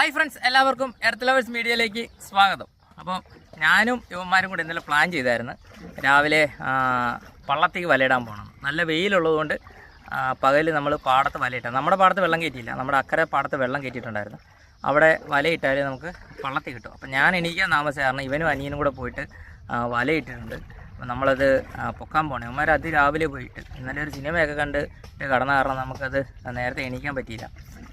Hi friends എല്ലാവർക്കും earth lovers മീഡിയയിലേക്ക് സ്വാഗതം. അപ്പോൾ ഞാനും യുവന്മാരും കൂടെ ഇന്നലെ പ്ലാൻ ചെയ്തായിരുന്നു. രാവിലെ പള്ളത്തേക്ക് വലയിടാൻ പോകണം നല്ല വെയിലുള്ളതുകൊണ്ട് പകൽ നമ്മൾ പാടത്ത് വലയിട്ടാൽ നമ്മുടെ പാടത്ത് വെള്ളം കയറ്റിയില്ല നമ്മുടെ അക്കരെ പാടത്ത് വെള്ളം കയറ്റിയിട്ടുണ്ടായിരുന്നു അവിടെ വലയിട്ടാൽ നമുക്ക് പള്ളത്തിൽ കിട്ടും. അപ്പോൾ ഞാൻ എണീക്കാൻ താമസിച്ചായിരുന്നു ഇവനും അനിയനും കൂടെ പോയിട്ട് വലയിട്ടിട്ടുണ്ട്. അപ്പോൾ നമ്മളത് പൊക്കാൻ പോകണം ഇവന്മാർ അതിരാവിലെ പോയിട്ട് ഇന്നലെ ഒരു സിനിമയൊക്കെ കണ്ട് കടന്ന കാരണം നമുക്കത് നേരത്തെ എണീക്കാൻ പറ്റിയില്ല.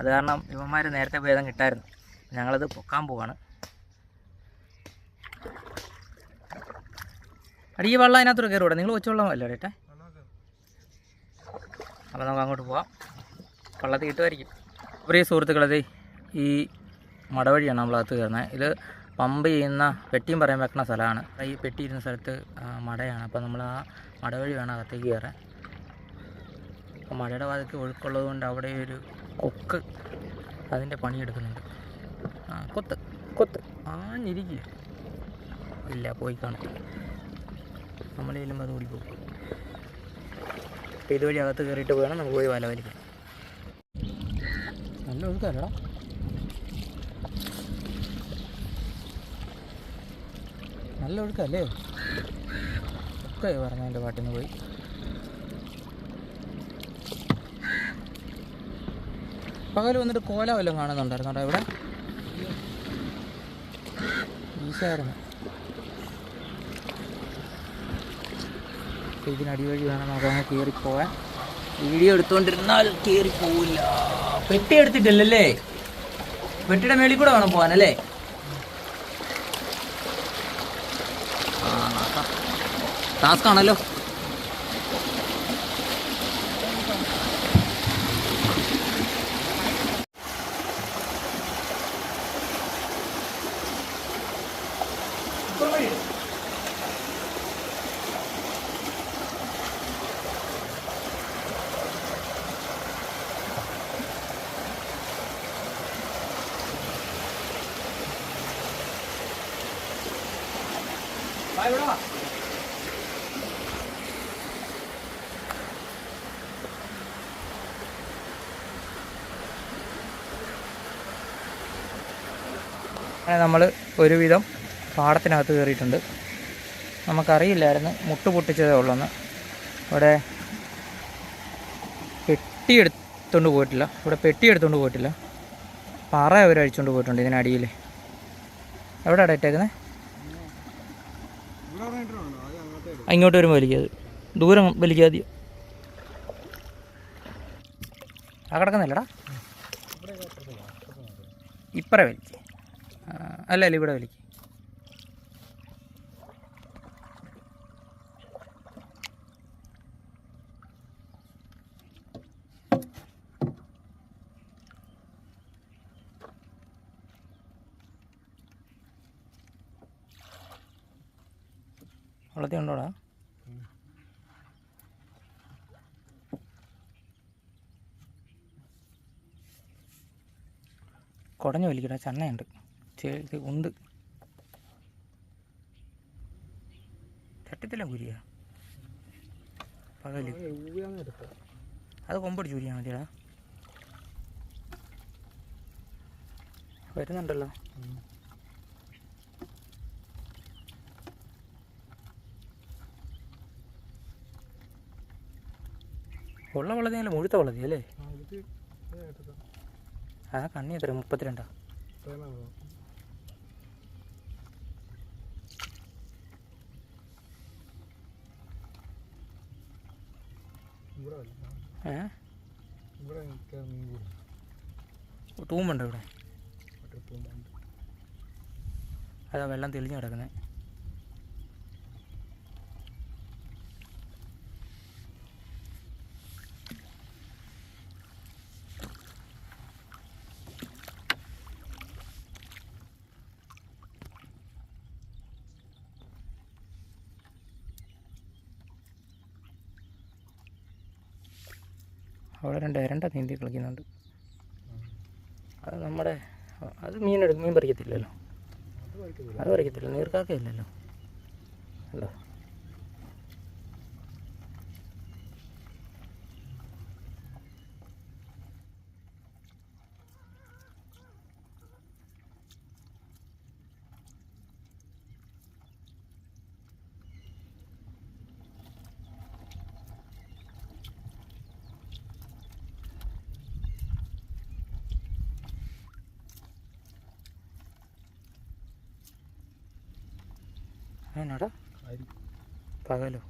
അത് കാരണം ഇവന്മാർ നേരത്തെ ഭേദം കിട്ടായിരുന്നു. ഞങ്ങളത് പൊക്കാൻ പോവാണ്. അടി വെള്ളം അതിനകത്തോട് കയറി നിങ്ങൾ കൊച്ചുവെള്ളം അല്ലേ ഏട്ടാ അപ്പോൾ നമുക്ക് അങ്ങോട്ട് പോവാം. വെള്ളത്തിൽ കിട്ടുമായിരിക്കും പ്രിയ സുഹൃത്തുക്കളത് ഈ മടവഴിയാണ് നമ്മളകത്ത് കയറുന്നത്. ഇത് പമ്പ് ചെയ്യുന്ന പെട്ടിയും പറയാൻ വെക്കുന്ന സ്ഥലമാണ്. ഈ പെട്ടി ഇരുന്ന സ്ഥലത്ത് മടയാണ്. അപ്പോൾ നമ്മൾ ആ മടവഴി വേണം അകത്തേക്ക് കയറാൻ. അപ്പോൾ മഴയുടെ ഭാഗത്ത് ഒഴുക്കുള്ളത് കൊണ്ട് അവിടെ ഒരു കൊക്ക്. അതിന്റെ പണിയെടുക്കുന്നുണ്ട്. ആ കൊത്ത്. കൊത്ത്. ആഞ്ഞിരിക്കുക ഇല്ല പോയി കാണും. നമ്മൾ ചെല്ലുമ്പോൾ അത് ഓടിപ്പോകും. അപ്പോൾ ഇതുവഴി അകത്ത് കയറിയിട്ട് പോകണം നമുക്ക് പോയി വല വലിക്കാം നല്ല ഒഴുക്കല്ലടാ നല്ല ഒഴുക്കല്ലേ? ഒക്കെ പറഞ്ഞു എന്റെ പാട്ടിന് പോയി. പകൽ വന്നിട്ട് കോല വല്ലതും കാണുന്നുണ്ടായിരുന്നു ഇവിടെ ഈശായിരുന്നു അപ്പോൾ ഇതിനടി വഴി വേണം നമുക്ക് അങ്ങ് കയറിപ്പോവാൻ വീഡിയോ എടുത്തുകൊണ്ടിരുന്നാൽ കയറി പോവില്ല. പെട്ടി എടുത്തിട്ടില്ലല്ലേ? പെട്ടിയുടെ മേളിൽ കൂടെ വേണം പോകാനല്ലേ ടാസ്ക് ആണല്ലോ. അങ്ങനെ നമ്മൾ ഒരുവിധം പാടത്തിനകത്ത് കയറിയിട്ടുണ്ട്. നമുക്കറിയില്ലായിരുന്നു മുട്ട് പൊട്ടിച്ചതേ ഉള്ളെന്ന്. ഇവിടെ പെട്ടി എടുത്തുകൊണ്ട് പോയിട്ടില്ല. ഇവിടെ പെട്ടി എടുത്തുകൊണ്ട് പോയിട്ടില്ല. പാറ അവർ അഴിച്ചുകൊണ്ട് പോയിട്ടുണ്ട് ഇതിനടിയിൽ എവിടെയാണ് ഇട്ടേക്കുന്നത് ഇങ്ങോട്ട് വരുമ്പോൾ വലിക്കാതെ. ദൂരം വലിക്കാതെ ആ കിടക്കുന്നില്ലടാ. ഇപ്പറ വലിക്ക്. ആ, അല്ല അല്ല ഇവിടെ വലിക്ക്. വെള്ളത്തിൽ ഉണ്ടോടാ കുടഞ്ഞു വലിക്കടാ ചണ്ണയുണ്ട്. ഉണ്ട്. ചട്ടത്തില്ല കുരിയ പകൽ. അത് കൊമ്പടിച്ച് കുരിയാ മതിയടാ. വരുന്നുണ്ടല്ലോ. ഉള്ള വെള്ളത്തിനല്ല മുഴുത്ത വളതി അല്ലേ? ആ കണ്ണി എത്ര? മുപ്പത്തിരണ്ടാ? ഏ? തൂമ്പുണ്ടോ ഇവിടെ? അതാ വെള്ളം തെളിഞ്ഞു കിടക്കുന്നത് അവിടെ രണ്ട് ഇരണ്ട നീന്തി കളിക്കുന്നുണ്ട്. അത് നമ്മുടെ അത് മീൻ എടുക്കും മീൻ പറിക്കത്തില്ലല്ലോ. അത് പറിക്കത്തില്ല. നീർക്കാക്കയില്ലല്ലോ. അല്ലോ. അതിനാടാ പകലോ?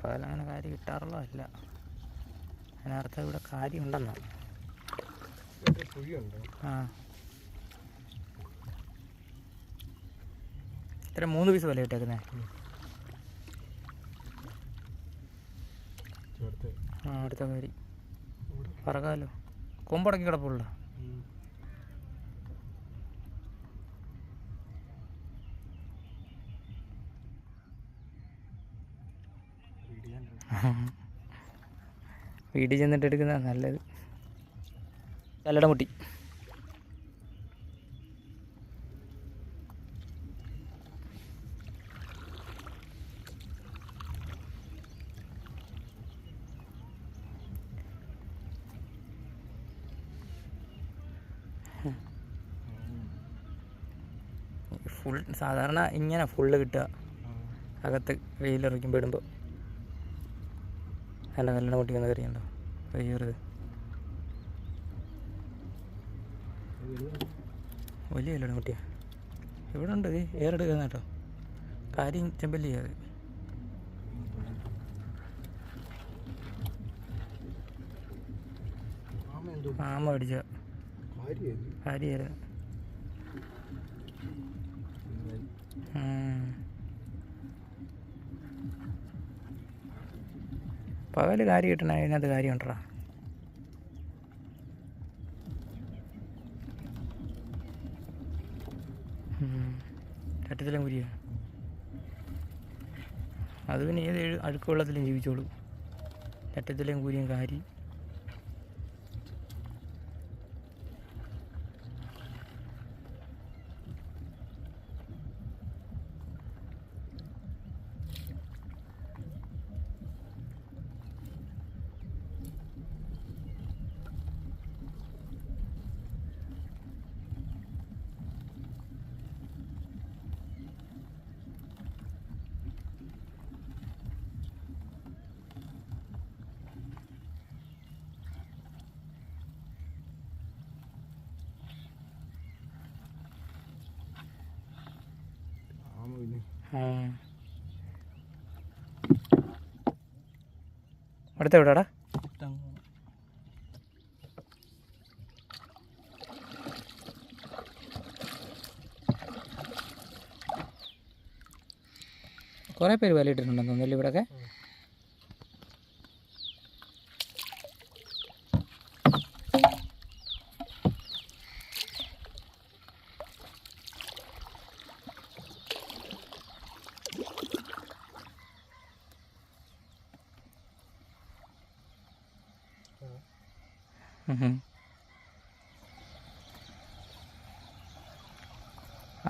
പകലങ്ങനെ കാര്യം കിട്ടാറുള്ളതല്ല അതിനർത്ഥം ഇവിടെ കാര്യം ഉണ്ടെന്നാ കുഴിയുണ്ടോ? ആ. ഇത്ര മൂന്ന് പീസ് വില ഇട്ടേക്കുന്നേ ആ അടുത്ത കാര്യം പറകാലോ? കൊമ്പടക്കി കിടപ്പുള്ള വീട്ടിൽ ചെന്നിട്ട് എടുക്കുന്ന നല്ലത്. കല്ലട മുട്ടി. ഫുൾ സാധാരണ ഇങ്ങനെ ഫുള്ള് കിട്ടുക. അകത്ത് വെയിലിറക്കുമ്പോൾ ഇടുമ്പോൾ അല്ല നല്ല പൊട്ടിക്കുന്ന വന്ന് കയറിയുണ്ടോ കയറുത് വലിയ കല്ലട കുട്ടിയാ. ഇവിടെ ഉണ്ട് ഏറെടുക്കുന്ന കേട്ടോ. കാര്യം ചെമ്പല്ലി അത്. ആമ എന്തോ ആമ പിടിച്ച പകൽ കാര്യം കിട്ടണ അതിനകത്ത് കാര്യം ഉണ്ടോ ചട്ടത്തിലും കുരിയ. അത് പിന്നെ ഏത് അഴുക്കുവെള്ളത്തിലും അഴുക്ക് വെള്ളത്തിലും ജീവിച്ചോളൂ. ചട്ടത്തിലും കുരിയും കാരി ആമ പിന്നെ ആ. അടുത്ത എവിടെടാ കുറേ പേര് വലയിട്ടിട്ടുണ്ടെന്ന് തോന്നുന്നില്ല ഇവിടെയൊക്കെ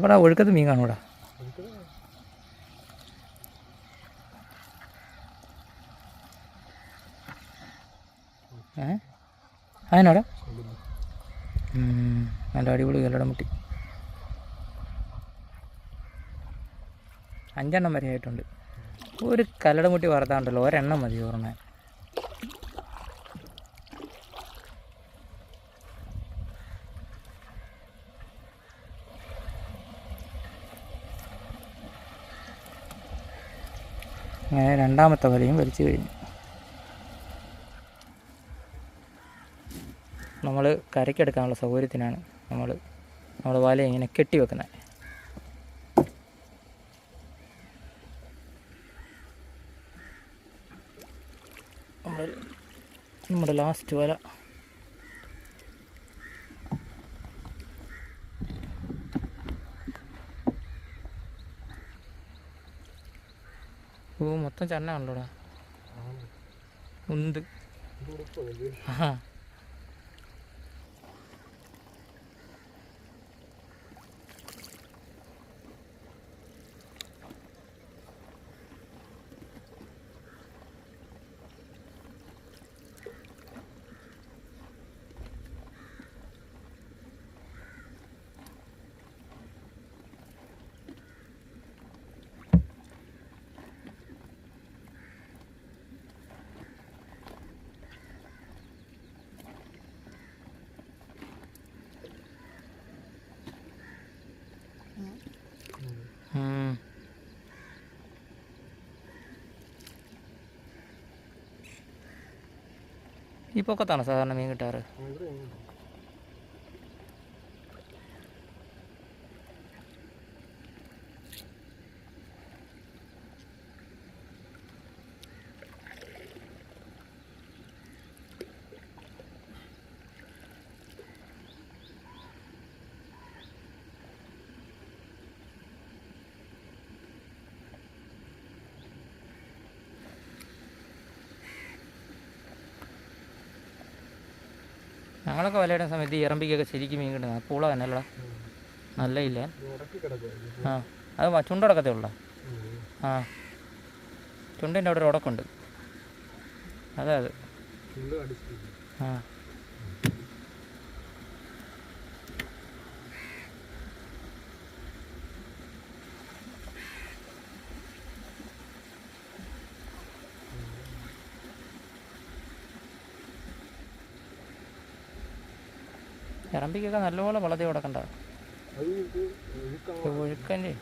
അവിടെ ഒഴുക്കത്ത് മീൻ കാണൂടാ. ഏ? അതിനാടാ? നല്ല അടിപൊളി കല്ലട മുട്ടി. അഞ്ചെണ്ണം വരെ ആയിട്ടുണ്ട്. ഒരു കല്ലട മുട്ടി വറുത്താണ്ടല്ലോ ഒരെണ്ണം മതി ഓർമ്മ. അങ്ങനെ രണ്ടാമത്തെ വലയും വലിച്ചു കഴിഞ്ഞു. നമ്മൾ കരയ്ക്കെടുക്കാനുള്ള സൗകര്യത്തിനാണ് നമ്മൾ നമ്മൾ വല ഇങ്ങനെ കെട്ടി നമ്മൾ നമ്മുടെ ലാസ്റ്റ് വല മൊത്തം ചെന്നാണല്ലോടാ ഉണ്ട്. ആ ഈ പൊക്കത്താണോ സാധാരണ മീൻ കിട്ടാറ്. ഞങ്ങളൊക്കെ വലയിടുന്ന സമയത്ത് ഈ ഇറമ്പിക്കൊക്കെ ശരിക്കും മീൻ കിട്ടുന്നത്. പൂള തന്നെ അല്ല നല്ല ഇല്ല. ആ അത് ചുണ്ടടക്കത്തേ ഉള്ള. ആ. ചുണ്ടിന്റെ അവിടെ ഒരു ഉടക്കുണ്ട്. അതെ അത്. ആ. ഇറമ്പിക്കൊക്കെ നല്ലപോലെ വളർത്തി കൊടുക്കണ്ട. ഒഴുക്കന്റെ.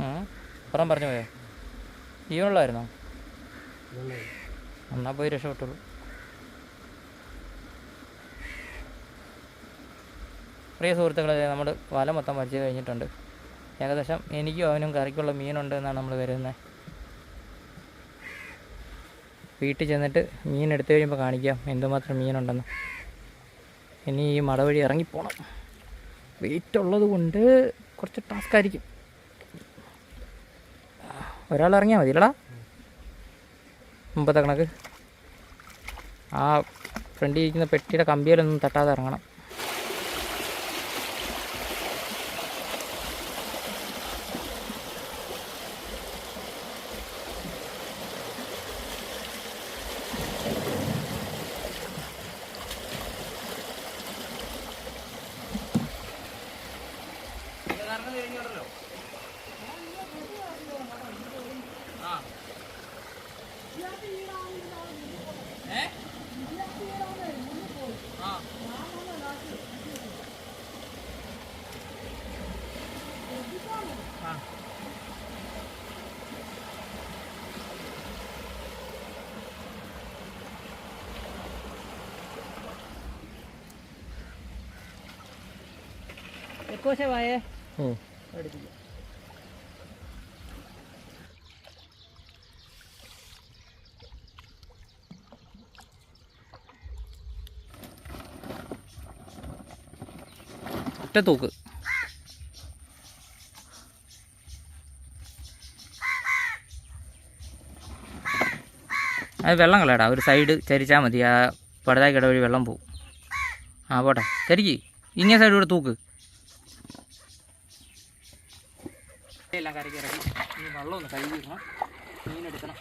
ആ. പുറം പറഞ്ഞു പോയോ? ജീവനുള്ളായിരുന്നോ എന്നാ പോയി രക്ഷപ്പെട്ടുള്ളൂ. പ്രിയ സുഹൃത്തുക്കളെ നമ്മൾ വല മൊത്തം വരച്ച് കഴിഞ്ഞിട്ടുണ്ട്. ഏകദേശം എനിക്കും അവനും കറിക്കുള്ള മീനുണ്ട് എന്നാണ് നമ്മൾ വരുന്നത് വീട്ടിൽ ചെന്നിട്ട് മീൻ എടുത്തു കഴിയുമ്പോൾ കാണിക്കാം എന്തുമാത്രം മീനുണ്ടെന്ന്. ഇനി ഈ മട വഴി ഇറങ്ങിപ്പോണം. വെയിറ്റ് ഉള്ളത് കൊണ്ട് കുറച്ച് ടാസ്ക് ആയിരിക്കും. ഒരാൾ ഇറങ്ങിയാൽ മതിയല്ലടാ മുമ്പത്തെ കണക്ക്. ആ ഫ്രണ്ടിൽ ഇരിക്കുന്ന പെട്ടിയുടെ കമ്പിയിലൊന്നും തട്ടാതെ ഇറങ്ങണം. വായേ? ഉം. ഒറ്റ തൂക്ക്. അത് വെള്ളം കളയടാ. ഒരു സൈഡ് ചരിച്ചാൽ മതി. ആ പടുതായി കിട വഴി വെള്ളം പോവും. ആ പോട്ടെ. ചരിക്ക് ഇങ്ങേ സൈഡ് കൂടെ തൂക്ക്. എല്ലാം ഇറക്കി. വെള്ളം ഒന്ന് കഴുകിക്കണം മീനെടുക്കണം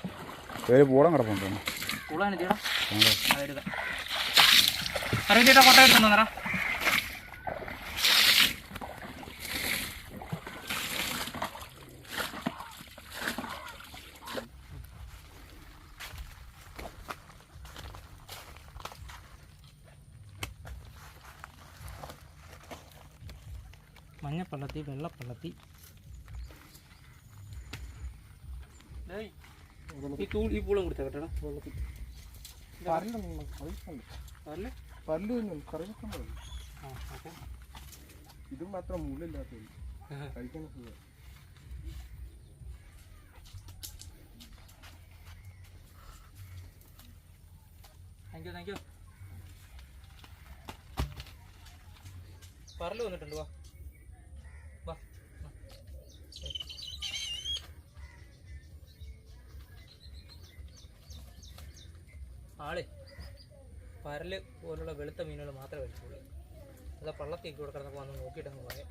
ഒരു പൂളം കിടപ്പുണ്ടോ. പൂളാണ് ചേട്ടാ അതെടുക്കാം അറിയിച്ചേട്ടാ കൊട്ട മഞ്ഞപ്പള്ളത്തി വെള്ളപ്പള്ളത്തി. ഈ തൂ ഈ പൂളം കൊടുത്ത കേട്ടോടാ വെള്ളത്തിൽ. അതല്ലേ പല്ല് കറിവെക്കണ്ടോ. ആ ഓക്കെ. ഇത് മാത്രം മുള്ളില്ലാത്ത കഴിക്കാൻ സുഖം. താങ്ക് യു താങ്ക് യു പറൽ വന്നിട്ടുണ്ട് വാ വാ. പരൽ പോലുള്ള വെളുത്ത മീനുകൾ മാത്രമേ കഴിച്ചുള്ളൂ. അതാ പള്ളത്തേക്ക് കൊടുക്കണം വന്ന് നോക്കിയിട്ടങ്ങ് പോയെ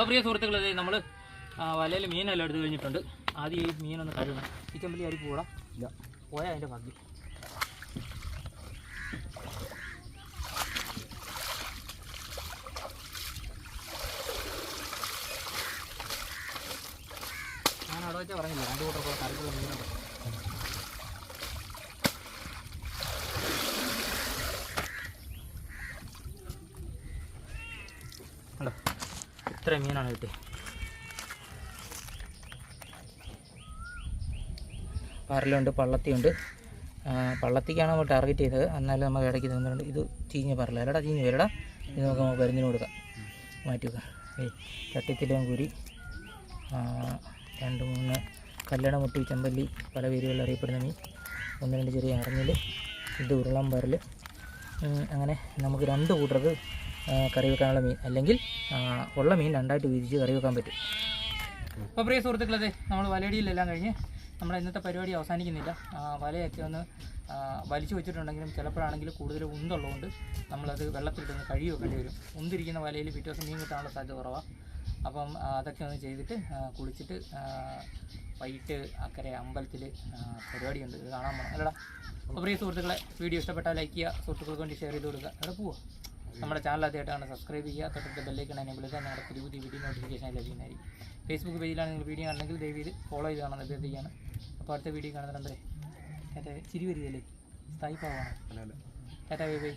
അപ്പോൾ പ്രിയ സുഹൃത്തുക്കളെ നമ്മൾ വലയിൽ മീനെല്ലാം എടുത്തു കഴിഞ്ഞിട്ടുണ്ട്. ആദ്യം ഈ മീനൊന്ന് കഴുകണം. ഈ ചെമ്പലി അരി പോടാ ഇല്ല പോയാൽ അതിന്റെ ഭാഗ്യം ഞാൻ അവിടെ വെച്ചാൽ പറഞ്ഞില്ല രണ്ട് കൂട്ടർക്കുള്ള കറിക്കുള്ള മീനുണ്ട് കണ്ടോ ഇത്ര മീനാണ് കിട്ടിയത് പരലുണ്ട് പള്ളത്തിയുണ്ട് പള്ളത്തിക്കാണ് നമ്മൾ ടാർഗറ്റ് ചെയ്തത്. എന്നാലും നമ്മൾ ഇടയ്ക്ക് തന്നിട്ടുണ്ട് ഇത് ചീഞ്ഞ പറല. എടാ ചീഞ്ഞ വരടാ ഇത് നമുക്ക് നമുക്ക് മരുന്നിന് കൊടുക്കാം. മാറ്റി വെക്കാം. ഏയ് ചട്ടിത്തിലും കുരി. രണ്ട് മൂന്ന്. കല്ലട മുട്ടി ചെമ്പല്ലി പല പേരുകളിൽ അറിയപ്പെടുന്ന മീൻ. ഒന്ന് രണ്ട് ചെറിയ അറഞ്ഞിൽ ഇത് ഉരുളം പരൽ അങ്ങനെ നമുക്ക് രണ്ട് കൂട്ടർക്ക് കറി വെക്കാനുള്ള മീൻ. അല്ലെങ്കിൽ ഉള്ള മീൻ രണ്ടായിട്ട് വിരിച്ച് കറി വെക്കാൻ പറ്റും. അപ്പോൾ പ്രിയ സുഹൃത്തുക്കളത് നമ്മൾ വലയടിയിലെല്ലാം കഴിഞ്ഞ് നമ്മുടെ ഇന്നത്തെ പരിപാടി അവസാനിക്കുന്നില്ല. വലയൊക്കെ ഒന്ന് വലിച്ചു വെച്ചിട്ടുണ്ടെങ്കിലും ചിലപ്പോഴാണെങ്കിൽ കൂടുതൽ ഉന്തുള്ളതുകൊണ്ട് നമ്മളത് വെള്ളത്തിലിട്ടൊന്ന് കഴുകി വെക്കേണ്ടി വരും. ഉന്തിരിക്കുന്ന വലയിൽ പിറ്റേ ദിവസം മീൻ കിട്ടാനുള്ള സാധ്യത കുറവാണ് അപ്പം അതൊക്കെ ഒന്ന് ചെയ്തിട്ട് കുളിച്ചിട്ട് വൈകിട്ട് അക്കരെ അമ്പലത്തിൽ പരിപാടിയുണ്ട്. ഇത് കാണാൻ പോകണം അല്ലടാ. അപ്പോൾ പ്രിയ സുഹൃത്തുക്കളെ വീഡിയോ ഇഷ്ടപ്പെട്ടാൽ ലൈക്ക് ചെയ്യുക സുഹൃത്തുക്കൾക്ക് വേണ്ടി ഷെയർ ചെയ്ത് കൊടുക്കുക. അവിടെ പോവുക നമ്മുടെ ചാനൽ ആദ്യമായിട്ടാണ് സബ്സ്ക്രൈബ് ചെയ്യുക. തൊട്ടടുത്ത ബെല്ലൈക്കൺ എനേബിൾ ചെയ്താൽ ഞങ്ങളുടെ പുതിയ പുതിയ വീഡിയോ നോട്ടിഫിക്കേഷൻ ലഭിക്കുന്നതായിരിക്കും. ഫേസ്ബുക്ക് പേജിലാണ് നിങ്ങൾ വീഡിയോ ആണെങ്കിൽ ദയവ് ഫോളോ ചെയ്ത് കാണാൻ അഭ്യർത്ഥിക്കുകയാണ്. അപ്പോൾ അടുത്ത വീഡിയോ കാണുന്നുണ്ടേ ടാറ്റ ചിരി വരികയല്ലേ സ്ഥായി ചേട്ടാ ബൈ ബൈ.